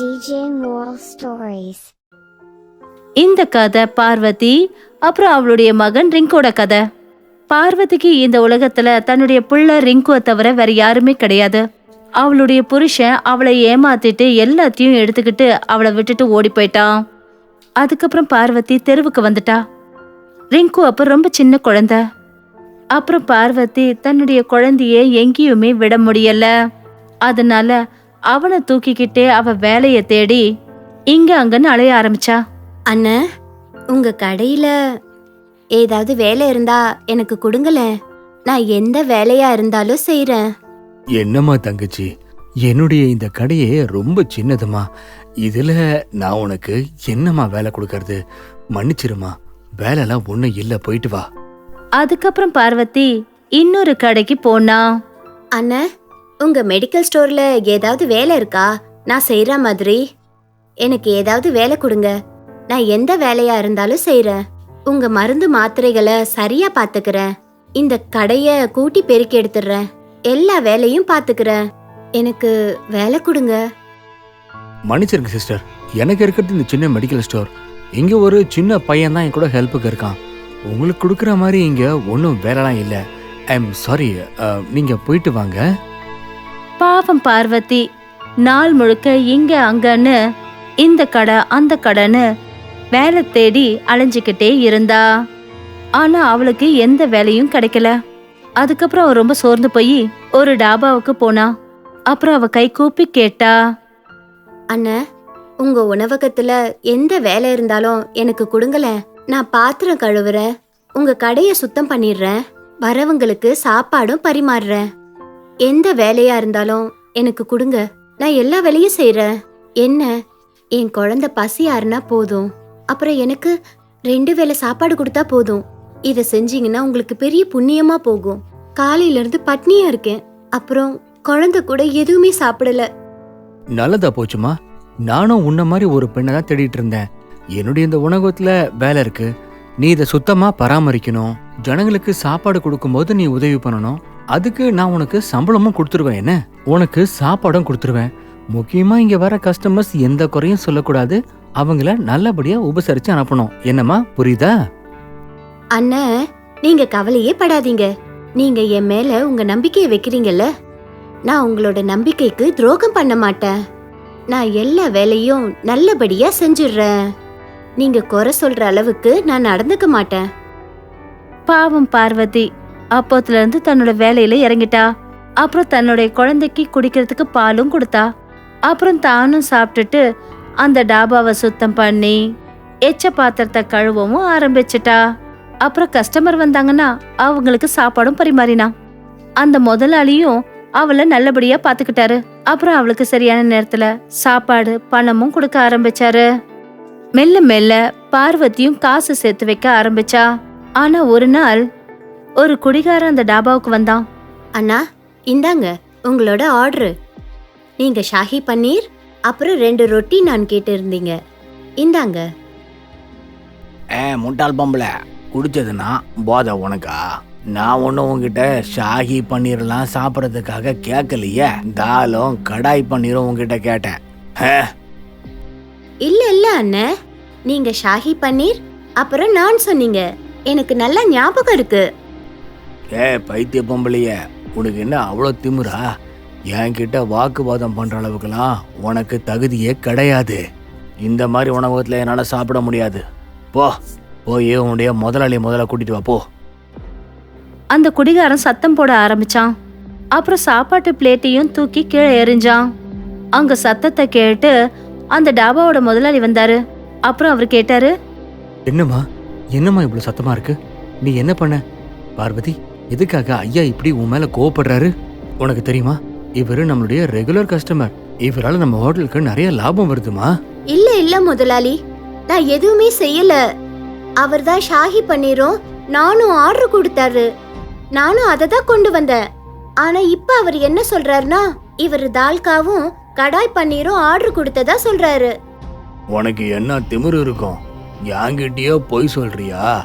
DJ Moral Stories. இந்த கதை பார்வதி அப்புறம் அவளுடைய மகன் ரிங்கோட கதை. பார்வதிக்கு இந்த உலகத்துல தன்னுடைய புள்ள ரிங்குவை தவிர வேற யாருமே கிடையாது. அவளுடைய புருஷன் அவளை ஏமாத்திட்டு எல்லாத்தையும் எடுத்துக்கிட்டு அவளை விட்டுட்டு ஓடி போயிட்டான். அதுக்கப்புறம் பார்வதி தெருவுக்கு வந்துட்டா. ரிங்கு அப்ப ரொம்ப சின்ன குழந்தை. அப்புறம் பார்வதி தன்னுடைய குழந்தைய எங்கேயுமே விட முடியல. அதனால அவனை தூக்கிக்கிட்டே அவ வேலைய தேடி இங்க அங்கன்னு அலைய ஆரம்பிச்சா. அண்ணா உங்க கடையில ஏதாவது வேலை இருந்தா எனக்கு கொடுங்களேன் நான் எந்த வேலையா இருந்தாலும் செய்றேன். என்னம்மா தங்கச்சி என்னுடைய இந்த கடையே ரொம்ப சின்னதுமா. இதுல நான் உனக்கு என்னம்மா வேலை கொடுக்கறது? மன்னிச்சிருமா வேலைலாம் ஒண்ணும் இல்ல போயிட்டு வா. அதுக்கப்புறம் பார்வதி இன்னொரு கடைக்கு போனா. அண்ணா உங்க மெடிக்கல் ஸ்டோர்ல ஏதாவது வேலை இருக்கா? நான் செய்யற மாதிரி. எனக்கு ஏதாவது வேலை கொடுங்க. நான் எந்த வேலையா இருந்தாலும் செய்யறேன் உங்க மருந்து மாத்திரைகளை சரியா பாத்துக்கிறேன். இந்த கடைய கூட்டி பெருக்கி எடுத்துடுறேன். எல்லா வேலையும் பாத்துக்கிறேன். எனக்கு வேலை கொடுங்க. மன்னிச்சிருங்க சிஸ்டர் எனக்கு இருக்கிறது இந்த சின்ன மெடிக்கல் ஸ்டோர் இங்க ஒரு சின்ன பையன் தான் என் கூட ஹெல்ப்புக்கு இருக்கான். உங்களுக்கு கொடுக்குற மாதிரி இங்க ஒன்றும் வேலைலாம் இல்லை. ஐ எம் சாரி நீங்க போயிட்டு வாங்க. பாவம் பார்வதி. நாள் முழுக்க இங்க அங்கன்னு இந்த கடை அந்த கடைன்னு வேலை தேடி அலைஞ்சுக்கிட்டே இருந்தா. ஆனா அவளுக்கு எந்த வேலையும் கிடைக்கல. அதுக்கப்புறம் அவ ரொம்ப சோர்ந்து போய் ஒரு டாபாவுக்கு போனா. அப்புறம் அவ கை கூப்பி கேட்டா அண்ணா உங்க உணவகத்துல எந்த வேலை இருந்தாலும் எனக்கு கொடுங்களேன். நான் பாத்திரம் கழுவுறேன். உங்க கடைய சுத்தம் பண்ணிடுறேன். வரவங்களுக்கு சாப்பாடும் பரிமாறுறேன். எந்த வேலையா இருந்தாலும் எனக்கு கொடுங்க. நான் எல்லா வேலையும் செய்யறேன் என்ன? என் குழந்தை பசியாருனா போதும். அப்புறம் எனக்கு ரெண்டு வேளை சாப்பாடு கொடுத்தா போதும். இதை செஞ்சீங்கன்னா உங்களுக்கு பெரிய புண்ணியமா போகும். காலையில இருந்து பட்னியா இருக்கேன். அப்புறம் குழந்தை கூட எதுவுமே சாப்பிடல. நல்லதா போச்சுமா? நானும் உன்ன மாதிரி ஒரு பெண்ணை தான் தேடிட்டு இருந்தேன். என்னுடைய இந்த உணவகத்துல வேலை இருக்கு. நீ இதை சுத்தமா பராமரிக்கணும். ஜனங்களுக்கு சாப்பாடு கொடுக்கும்போது நீ உதவி பண்ணணும். அதுக்கு நான் உனக்கு சம்பளமும் கொடுத்துருவேன் என்ன? உனக்கு சாப்பாடும் கொடுத்துருவேன். முக்கியமா இங்க வர கஸ்டமர்ஸ் எந்த குறையும் சொல்லக்கூடாது. அவங்கள நல்லபடியா உபசரிச்சு அனுப்பணும். என்னம்மா? புரியுதா? அண்ணா நீங்க கவலையே படாதீங்க. நீங்க என் மேல உங்க நம்பிக்கையை வைக்கிறீங்கல்ல? நான் உங்களோட நம்பிக்கைக்கு துரோகம் பண்ண மாட்டேன். நான் எல்லா வேலையும் நல்லபடியா செஞ்சிடுறேன். நீங்க குறை சொல்ற அளவுக்கு நான் நடந்துக்க மாட்டேன். பாவம் பார்வதி. அப்போத்துல இருந்து தன்னோட வேலையில இறங்கிட்டா. அப்புறம் தன்னுடைய குழந்தைக்கு குடிக்கிறதுக்கு பாலும் கொடுத்தா. அப்புறம் தானும் சாப்பிட்டுட்டு அந்த டாபாவை சுத்தம் பண்ணி எச்ச பாத்திரத்தை கழுவவும் ஆரம்பிச்சிட்டா. அப்புறம் கஸ்டமர் வந்தாங்கன்னா அவங்களுக்கு சாப்பாடும் பரிமாறினா. அந்த முதலாளியும் அவளை நல்லபடியா பாத்துக்கிட்டாரு. அப்புறம் அவளுக்கு சரியான நேரத்துல சாப்பாடு பணமும் கொடுக்க ஆரம்பிச்சாரு. மெல்ல மெல்ல பார்வதியும் காசு சேர்த்து வைக்க ஆரம்பிச்சா. ஆனா ஒரு நாள் ஒரு குடிகாரன் அந்த டாபாவுக்கு வந்தான். அண்ணா இந்தாங்க உங்களோட ஆர்டர். நீங்க ஷாஹி பன்னீர் அப்புறம் ரெண்டு ரொட்டி நான் கேட்டு இருந்தீங்க இந்தாங்க. ஏ முட்டாள் பொம்பளை குடிச்சதுன்னா போதை உனக்கா? நான் ஒன்றும் உங்ககிட்ட ஷாஹி பன்னீர்லாம் சாப்பிட்றதுக்காக கேட்கலையே. தாலும் கடாய் பன்னீரும் உங்ககிட்ட கேட்டேன். இல்ல இல்ல அண்ணே. நீங்க ஷாஹி பன்னீர் அப்புறம் நான் சொன்னீங்க. எனக்கு நல்லா ஞாபகம் இருக்கு. ஏ பைத்திய பொம்பளைய உனக்கு என்ன அவ்வளோ திமிரா? என்கிட்ட வாக்குவாதம் பண்ற அளவுக்குலாம் உனக்கு தகுதியே கிடையாது. இந்த மாதிரி உணவகத்தில் என்னால் சாப்பிட முடியாது. போ போய் உன்னுடைய முதலாளி முதல்ல கூட்டிட்டு வா போ. அந்த குடிகாரன் சத்தம் போட ஆரம்பிச்சான். அப்புறம் சாப்பாட்டு பிளேட்டையும் தூக்கி கீழே எறிஞ்சான். அங்க சத்தத்தை கேட்டு அந்த டாபாவோட முதலாளி வந்தாரு. அப்புறம் அவர் கேட்டாரு என்னம்மா என்னம்மா இவ்வளோ சத்தமா இருக்கு? நீ என்ன பண்ண? பார்வதி எதுக்காக ஐயா இப்படி உன் மேல கோவப்படுறாரு? உனக்கு தெரியுமா? இவரு நம்மளுடைய ரெகுலர் கஸ்டமர் இவரால நம்ம ஹோட்டலுக்கு நிறைய லாபம் வருதுமா? இல்ல இல்ல முதலாளி. நான் எதுவுமே செய்யல. அவர்தான் ஷாஹி பன்னீரும் நானும் ஆர்டர் கொடுத்தாரு. நானும் அதை தான் கொண்டு வந்தேன். ஆனா இப்ப அவர் என்ன சொல்றாருன்னா இவர் தால்காவும் கடாய் பன்னீரும் ஆர்டர் கொடுத்ததா சொல்றாரு. உனக்கு என்ன திமிரு இருக்கும்? என்கிட்டயோ பொய் சொல்றியா?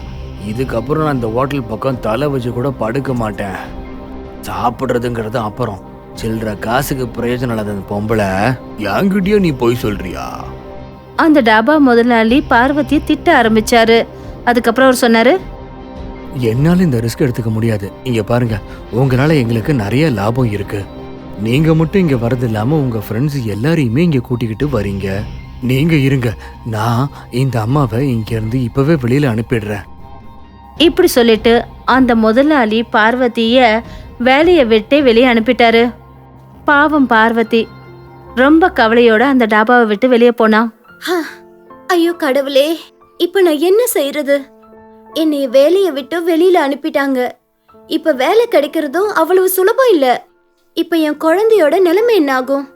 இதுக்கப்புறம் நான் இந்த ஹோட்டல் பக்கம் தலை வச்சு கூட படுக்க மாட்டேன். சாப்பிட்றதுங்கிறது அப்புறம். சில்லற காசுக்கு பிரயோஜனம் இல்லாத அந்த பொம்பளை. என்கிட்டயோ நீ போய் சொல்றியா? அந்த டாபா முதலாளி பார்வதியை திட்ட ஆரம்பிச்சாரு. அதுக்கப்புறம் அவர் சொன்னாரு என்னால இந்த ரிஸ்க் எடுத்துக்க முடியாது. இங்க பாருங்க உங்களால எங்களுக்கு நிறைய லாபம் இருக்கு. நீங்க மட்டும் இங்க வரது இல்லாம உங்க ஃப்ரெண்ட்ஸ் எல்லாரையுமே இங்க கூட்டிக்கிட்டு வரீங்க. நீங்க இருங்க. நான் இந்த அம்மாவை இங்க இருந்து இப்பவே வெளியில அனுப்பிடுறேன். இப்படி சொல்லிட்டு அந்த முதலாளி பார்வதிய வேலையை விட்டே வெளியே அனுப்பிட்டாரு. பாவம் பார்வதி. ரொம்ப கவலையோட அந்த டாபாவை விட்டு வெளியே போனா. ஹா, ஐயோ கடவுளே இப்ப நான் என்ன செய்யறது என்னை வேலையை விட்டு வெளியில அனுப்பிட்டாங்க. இப்ப வேலை கிடைக்கிறதும் அவ்வளவு சுலபம் இல்ல. இப்ப என் குழந்தையோட நிலைமை என்ன ஆகும்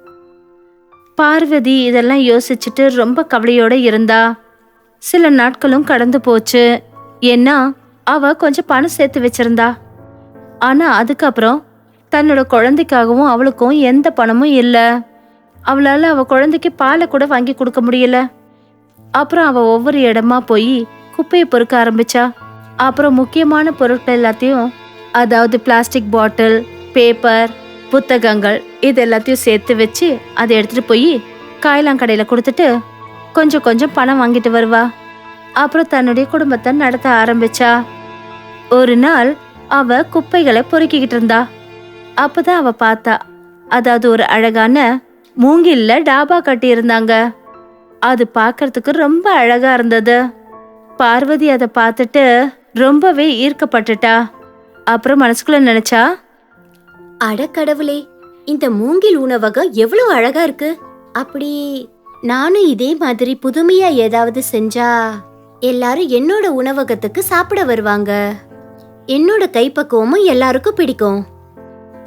பார்வதி இதெல்லாம் யோசிச்சுட்டு ரொம்ப கவலையோட இருந்தா சில நாட்களும் கடந்து போச்சு. ஏன்னா அவ கொஞ்சம் பணம் சேர்த்து வச்சிருந்தா. ஆனா அதுக்கப்புறம் தன்னோட குழந்தைக்காகவும் அவளுக்கும் எந்த பணமும் இல்லை. அவளால அவ குழந்தைக்கு பாலை கூட வாங்கி கொடுக்க முடியல. அப்புறம் அவ ஒவ்வொரு இடமா போய் குப்பையை பொறுக்க ஆரம்பிச்சா. அப்புறம் முக்கியமான பொருட்கள் எல்லாத்தையும் அதாவது பிளாஸ்டிக் பாட்டில் பேப்பர் புத்தகங்கள் இது எல்லாத்தையும் சேர்த்து வச்சு அதை எடுத்துட்டு போய் காயலாங்கடையில கொடுத்துட்டு கொஞ்சம் கொஞ்சம் பணம் வாங்கிட்டு வருவா. அப்புறம் தன்னுடைய குடும்பத்தை நடத்த ஆரம்பிச்சா. ஒரு நாள் அவ குப்பைகளை பொறுக்கிக்கிட்டு இருந்தா. அப்பதான் அவ பார்த்தா அதாவது ஒரு அழகான மூங்கில்ல டாபா கட்டி இருந்தாங்க அது பார்க்கறதுக்கு ரொம்ப அழகா இருந்தது. பார்வதி அதை பார்த்துட்டு ரொம்பவே ஈர்க்கப்பட்டுட்டா. அப்புறம் மனசுக்குள்ள நினைச்சா அடக்கடவுளே இந்த மூங்கில் உணவகம் எவ்வளவு அழகா இருக்கு. அப்படி நானும் இதே மாதிரி புதுமையா ஏதாவது செஞ்சா எல்லாரும் என்னோட உணவகத்துக்கு சாப்பிட வருவாங்க. என்னோட கைப்பக்குவமும் எல்லாருக்கும் பிடிக்கும்.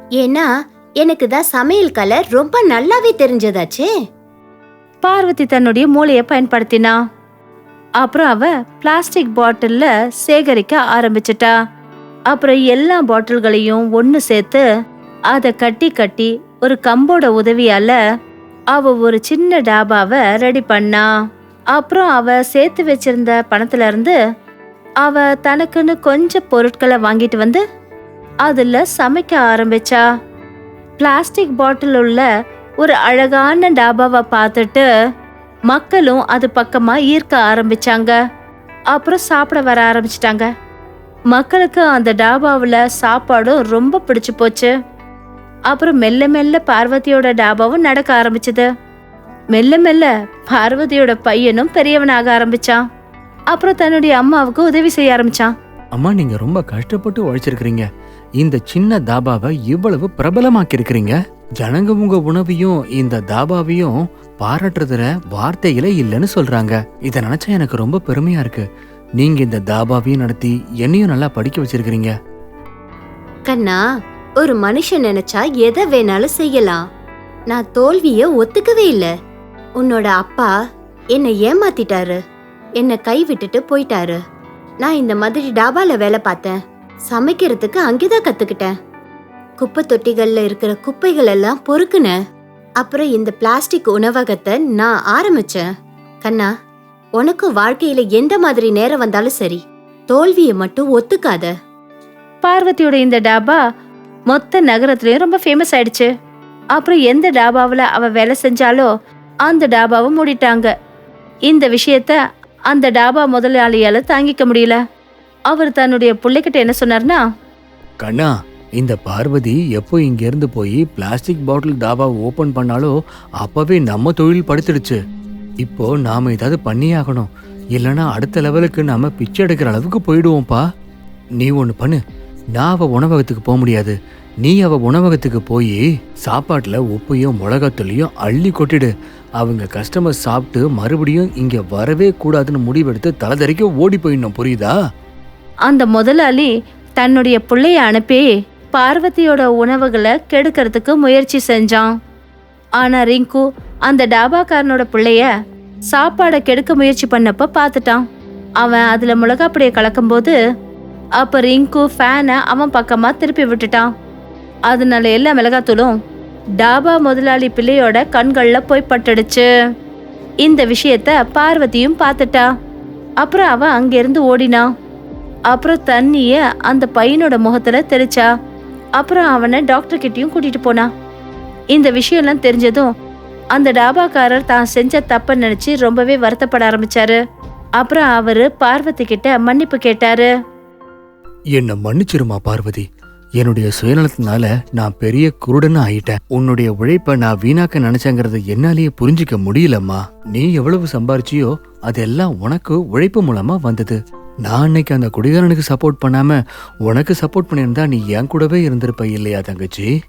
ஏன்னா எனக்கு தான் சமையல் கலை ரொம்ப நல்லாவே தெரிஞ்சதாச்சே. பார்வதி தன்னுடைய மூளையை பயன்படுத்தினா. அப்புறம் அவ பிளாஸ்டிக் பாட்டில்ல சேகரிக்க ஆரம்பிச்சிட்டா. அப்புறம் எல்லா பாட்டில்களையும் ஒன்று சேர்த்து அதை கட்டி கட்டி ஒரு கம்போட உதவியால அவ ஒரு சின்ன டாபாவை ரெடி பண்ணா. அப்புறம் அவ சேர்த்து வச்சிருந்த பணத்துல இருந்து அவ தனக்குன்னு கொஞ்சம் பொருட்களை வாங்கிட்டு வந்து அதுல சமைக்க ஆரம்பிச்சா. பிளாஸ்டிக் பாட்டில் உள்ள ஒரு அழகான டாபாவை பார்த்துட்டு மக்களும் அது பக்கமா ஈர்க்க ஆரம்பிச்சாங்க. அப்புறம் சாப்பிட வர ஆரம்பிச்சிட்டாங்க. மக்களுக்கு அந்த டாபாவில் சாப்பாடும் ரொம்ப பிடிச்சு போச்சு. அப்புறம் மெல்ல மெல்ல பார்வதியோட டாபாவும் நடக்க ஆரம்பிச்சது. மெல்ல மெல்ல பார்வதியோட பையனும் பெரியவனாக ஆரம்பிச்சான். அப்புறம் தன்னுடைய அம்மாவுக்கு உதவி செய்ய ஆரம்பிச்சான். அம்மா நீங்க ரொம்ப கஷ்டப்பட்டு உழைச்சிருக்கிறீங்க. இந்த சின்ன தாபாவை இவ்வளவு பிரபலமாக்கி இருக்கிறீங்க ஜனங்க உங்க உணவையும் இந்த தாபாவையும் பாராட்டுறதுல வார்த்தைகளே இல்லைன்னு சொல்றாங்க. இத நினைச்சா எனக்கு ரொம்ப பெருமையா இருக்கு. நீங்க இந்த தாபாவையும் நடத்தி என்னையும் நல்லா படிக்க வச்சிருக்கிறீங்க. கண்ணா ஒரு மனுஷன் நினைச்சா எதை வேணாலும் செய்யலாம். நான் தோல்விய ஒத்துக்கவே இல்ல. உன்னோட அப்பா என்னை ஏமாத்திட்டாரு. என்னை கை விட்டுட்டு போயிட்டாரு. நான் இந்த மாதிரி டாபால வேலை பார்த்தேன். சமைக்கிறதுக்கு அங்கேதான் கத்துக்கிட்டேன். குப்பை தொட்டிகள்ல இருக்கிற குப்பைகள் எல்லாம் பொறுக்குனேன். அப்புறம் இந்த பிளாஸ்டிக் உணவகத்தை நான் ஆரம்பிச்சேன். கண்ணா உனக்கும் வாழ்க்கையில எந்த மாதிரி நேரம் வந்தாலும் சரி. தோல்வியை மட்டும் ஒத்துக்காத. பார்வதியோட இந்த டாபா மொத்த நகரத்துலயும் ரொம்ப ஃபேமஸ் ஆயிடுச்சு. அப்புறம் எந்த டாபாவில் அவ வேலை செஞ்சாலோ அந்த டாபாவை மூடிட்டாங்க. இந்த விஷயத்த அந்த டாபா முதலாளியால தாங்கிக்க முடியல. அவர் தன்னுடைய பிள்ளைகிட்ட என்ன சொன்னார்னா கண்ணா இந்த பார்வதி எப்போ இங்கேருந்து போய் பிளாஸ்டிக் பாட்டில் தாபா ஓபன் பண்ணாலோ அப்பவே நம்ம தொழில் படுத்துடுச்சு. இப்போ நாம ஏதாவது பண்ணியே ஆகணும். இல்லைன்னா அடுத்த லெவலுக்கு நாம பிச்சை எடுக்கிற அளவுக்கு போயிடுவோம்ப்பா. நீ ஒன்று பண்ணு. நான் அவள் உணவகத்துக்கு போக முடியாது. நீ அவள் உணவகத்துக்கு போய் சாப்பாட்டில் உப்பையும் மிளகாத்தூளையும் அள்ளி கொட்டிடு. அவங்க கஸ்டமர் சாப்பிட்டு மறுபடியும் இங்கே வரவே கூடாதுன்னு முடிவெடுத்து தலைதறிக்க ஓடி போயிடணும் புரியுதா? அந்த முதலாளி தன்னுடைய பிள்ளைய அனுப்பி பார்வதியோட உணவுகளை கெடுக்கிறதுக்கு முயற்சி செஞ்சான். ஆனா ரிங்கு அந்த டாபாக்காரனோட பிள்ளைய சாப்பாடை கெடுக்க முயற்சி பண்ணப்ப பார்த்துட்டான். அவன் அதில் மிளகாப்பொடியை கலக்கும்போது அப்ப ரிங்கு ஃபேனை அவன் பக்கமா திருப்பி விட்டுட்டான். அதனால எல்லா மிளகாத்தூளும் டாபா முதலாளி பிள்ளையோட கண்கள்ல போய் பட்டுடுச்சு. இந்த விஷயத்த பார்வதியும் பார்த்துட்டா. அப்புறம் அவ அங்கிருந்து ஓடினா அப்புறம் தண்ணிய அந்த பையனோட முகத்துல தெரிச்சா அப்புறம் அவனை டாக்டர் கிட்டயும் கூட்டிட்டு போனா. இந்த விஷயம்லாம் தெரிஞ்சதும் அந்த டாபாக்காரர் தான் செஞ்ச தப்ப நினைச்சு ரொம்பவே வருத்தப்பட ஆரம்பிச்சாரு. அப்புறம் அவரு பார்வதி கிட்ட மன்னிப்பு கேட்டாரு. என்னை மன்னிச்சிருமா பார்வதி? என்னுடைய சுயநலத்தினால நான் பெரிய குருடன் ஆயிட்டேன். உன்னுடைய உழைப்ப நான் வீணாக்க நினைச்சேங்கிறத என்னாலேயே புரிஞ்சுக்க முடியலம்மா. நீ எவ்வளவு சம்பாரிச்சியோ அதெல்லாம் உனக்கு உழைப்பு மூலமா வந்தது. நான் அன்னைக்கு அந்த குடிகாரனுக்கு சப்போர்ட் பண்ணாம உனக்கு சப்போர்ட் பண்ணியிருந்தா நீ என் கூடவே இருந்திருப்ப இல்லையா தங்கச்சி?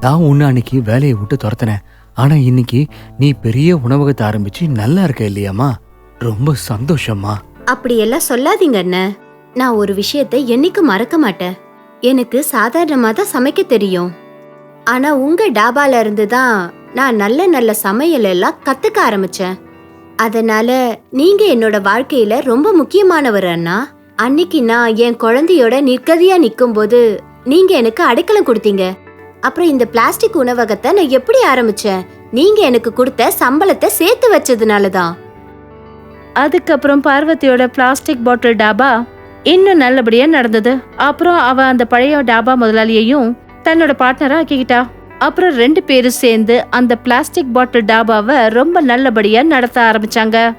நான் உன்னை அன்னைக்கு வேலையை விட்டு துரத்தினேன். ஆனா இன்னைக்கு நீ பெரிய உணவகத்தை ஆரம்பிச்சு நல்லா இருக்க இல்லையாம்மா? ரொம்ப சந்தோஷம்மா. அப்படியெல்லாம் சொல்லாதீங்க அண்ணன் நான் ஒரு விஷயத்தை என்னைக்கு மறக்க மாட்டேன். எனக்கு சாதாரணமாக தான் சமைக்க தெரியும். ஆனா உங்க டாபால இருந்து தான் நான் நல்ல நல்ல சமையல் எல்லாம் கத்துக்க ஆரம்பிச்சேன். அதனால நீங்க என்னோட வாழ்க்கையில ரொம்ப முக்கியமானவர் அண்ணா. அன்னைக்கு நான் என் குழந்தையோட நிற்கதியா நிக்கும்போது நீங்க எனக்கு அடைக்கலம் கொடுத்தீங்க. அப்புறம் இந்த பிளாஸ்டிக் உணவகத்தை நான் எப்படி ஆரம்பிச்சேன்? நீங்க எனக்கு கொடுத்த சம்பளத்தை சேர்த்து வச்சதுனால தான் அதுக்கப்புறம் பார்வதியோட பிளாஸ்டிக் பாட்டில் டாபா இன்னும் நல்லபடியா நடந்தது. அப்புறம் அவ அந்த பழைய டாபா முதலாளியையும் தன்னோட பார்ட்னரா ஆக்கிக்கிட்டா. அப்புறம் ரெண்டு பேரும் சேர்ந்து அந்த பிளாஸ்டிக் பாட்டில் டாபாவை ரொம்ப நல்லபடியா நடத்த ஆரம்பிச்சாங்க.